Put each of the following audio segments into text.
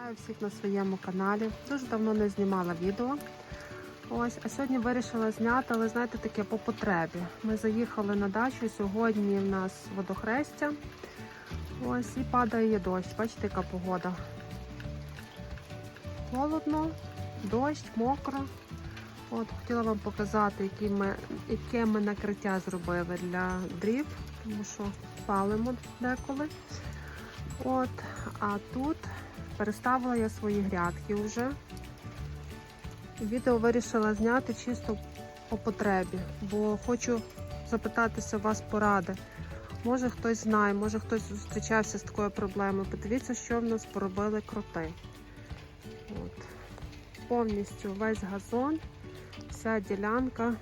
Вітаю всіх на своєму каналі. Дуже давно не знімала відео. Ось, а сьогодні вирішила зняти, але знаєте, таке по потребі. Ми заїхали на дачу. Сьогодні в нас водохрестя. Ось і падає дощ. Бачите, яка погода. Холодно, дощ, мокро. От, хотіла вам показати, які ми, яке ми накриття зробили для дрів, тому що палимо деколи. От, а тут переставила я свої грядки вже. Відео вирішила зняти чисто по потребі, бо хочу запитатися у вас поради. Може хтось знає, може хтось зустрічався з такою проблемою. Подивіться, що в нас поробили кроти. От. Повністю весь газон, вся ділянка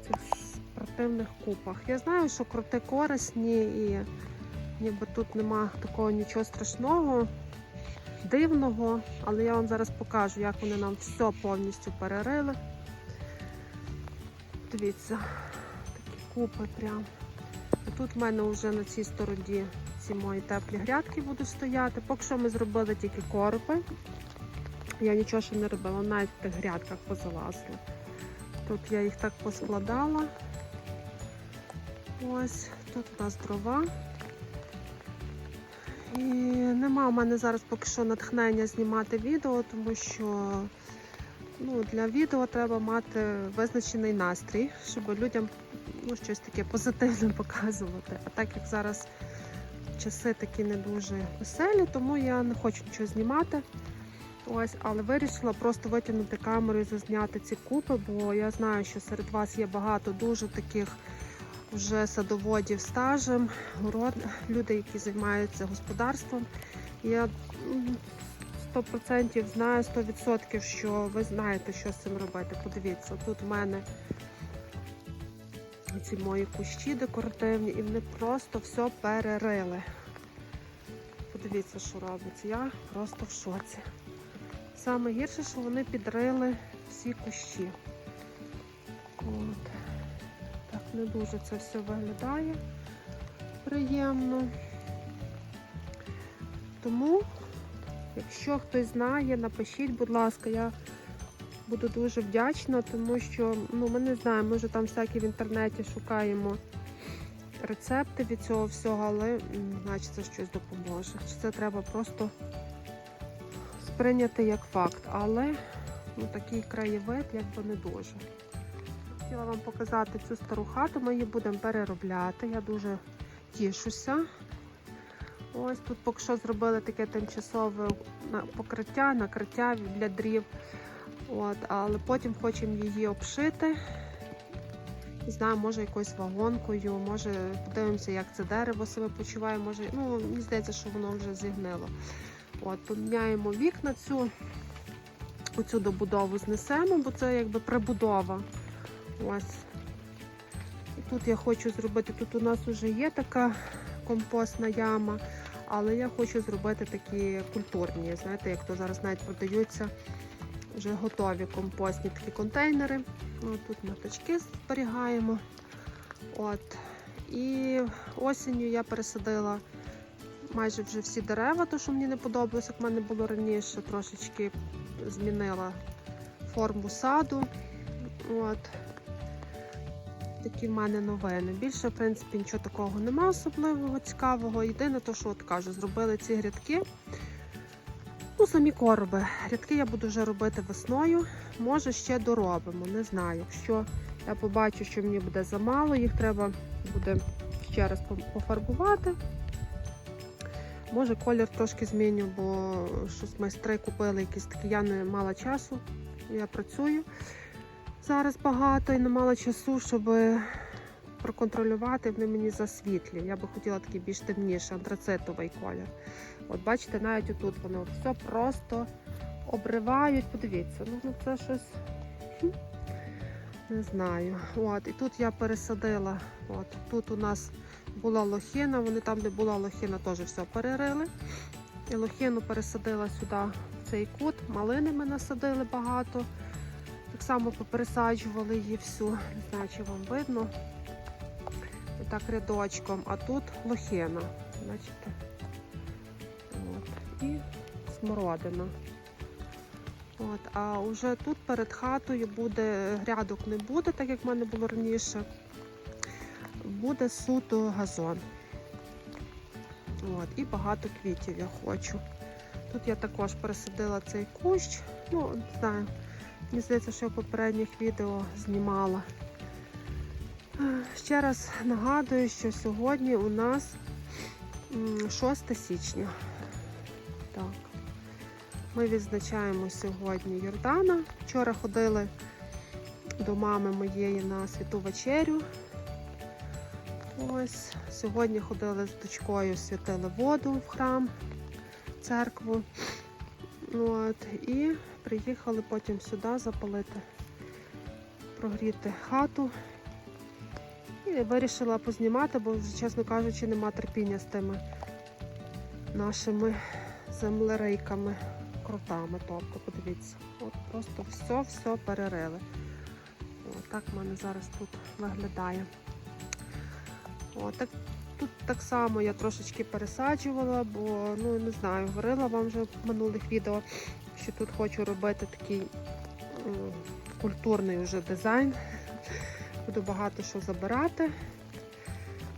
в цих спортивних купах. Я знаю, що кроти корисні і ніби тут нема такого нічого страшного, дивного, але я вам зараз покажу, як вони нам все повністю перерили. Дивіться, такі купи прям. Тут в мене вже на цій стороні ці мої теплі грядки будуть стояти. Поки що ми зробили тільки коропи. Я нічого ще не робила, навіть в тих грядках позалазила. Тут я їх так поскладала. Ось, тут у нас дрова. І нема в мене зараз поки що натхнення знімати відео, тому що ну, для відео треба мати визначений настрій, щоб людям ну, щось таке позитивне показувати. А так як зараз часи такі не дуже веселі, тому я не хочу нічого знімати. Ось, але вирішила просто витягнути камеру і зазняти ці купи, бо я знаю, що серед вас є багато дуже таких вже садоводів стажем, город, люди, які займаються господарством. Я 100% знаю 100%, що ви знаєте, що з цим робити. Подивіться, тут в мене ці мої кущі декоративні, і вони просто все перерили. Подивіться, що робиться. Я просто в шоці. Саме гірше, що вони підрили всі кущі. От. Не дуже це все виглядає приємно. Тому, якщо хтось знає, напишіть, будь ласка, я буду дуже вдячна, тому що ну, ми не знаємо, ми вже там всякі в інтернеті шукаємо рецепти від цього всього, але значить це щось допоможе. Чи це треба просто сприйняти як факт, але ну, такий краєвид якби не дуже. Хотіла вам показати цю стару хату, ми її будемо переробляти. Я дуже тішуся. Ось тут поки що зробили таке тимчасове покриття, накриття для дрів. От, але потім хочемо її обшити. Не знаю, може якоюсь вагонкою, може подивимося, як це дерево себе почуває. Може, ну, мені здається, що воно вже зігнило. От, поміняємо вікна цю, оцю добудову знесемо, бо це якби прибудова. Ось. І тут я хочу зробити, тут у нас вже є така компостна яма, але я хочу зробити такі культурні, знаєте, як то зараз навіть продаються вже готові компостні такі контейнери. Ну, тут маточки зберігаємо. От. І осінню я пересадила майже вже всі дерева, то що мені не подобалось, як в мене було раніше, трошечки змінила форму саду. От. Такі в мене новини. Більше, в принципі, нічого такого немає особливого, цікавого. Єдине, то, що от кажу, зробили ці грядки. Ну, самі короби. Грядки я буду вже робити весною. Може, ще доробимо, не знаю. Якщо я побачу, що мені буде замало, їх треба буде ще раз пофарбувати. Може, колір трошки зміню, бо щось майстри купили якісь такі. Я не мала часу. Я працюю зараз багато і не мала часу, щоб проконтролювати. Вони мені засвітлі. Я би хотіла такий більш темніший, антрацитовий колір. От бачите, навіть отут вони все просто обривають. Подивіться, ну ну, це щось. Не знаю. От, і тут я пересадила. От, тут у нас була лохина, вони там, де була лохина, теж все перерили. І лохину пересадила сюди, в цей кут. Малини ми насадили багато. Так само попересаджували її всю. Не знаю, чи вам видно. Так рядочком. А тут лохина. Бачите? От. і смородина. От, а вже тут перед хатою буде грядок не буде, так як в мене було раніше. Буде суто газон. От, і багато квітів я хочу. Тут я також пересадила цей кущ. Ну, не знаю, мені здається, що я попередніх відео знімала. Ще раз нагадую, що сьогодні у нас 6 січня. Так. Ми відзначаємо сьогодні Йордана. Вчора ходили до мами моєї на святу вечерю. Ось сьогодні ходили з дочкою, святили воду в храм, в церкву. От, і приїхали потім сюди запалити, прогріти хату. І вирішила познімати, бо вже, чесно кажучи, нема терпіння з тими нашими землерейками, крутами. Тобто, подивіться, от просто все-все перерили. От так в мене зараз тут виглядає. О, так, тут так само я трошечки пересаджувала, бо ну не знаю, говорила вам вже в минулих відео, що тут хочу робити такий культурний вже дизайн. Буду багато що забирати,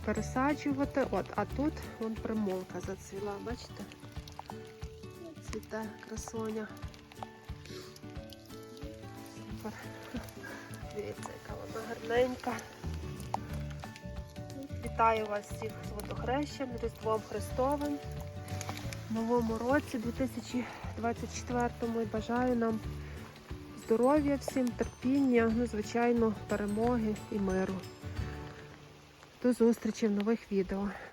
пересаджувати. От, а тут вон примолка зацвіла, бачите? Цвіте красоня. Супер. Дивіться, яка вона гарненька. Вітаю вас всіх з водохрещем, Різдвом Христовим. Новому році 2024 і бажаю нам здоров'я всім, терпіння, ну, звичайно, перемоги і миру. До зустрічі в нових відео.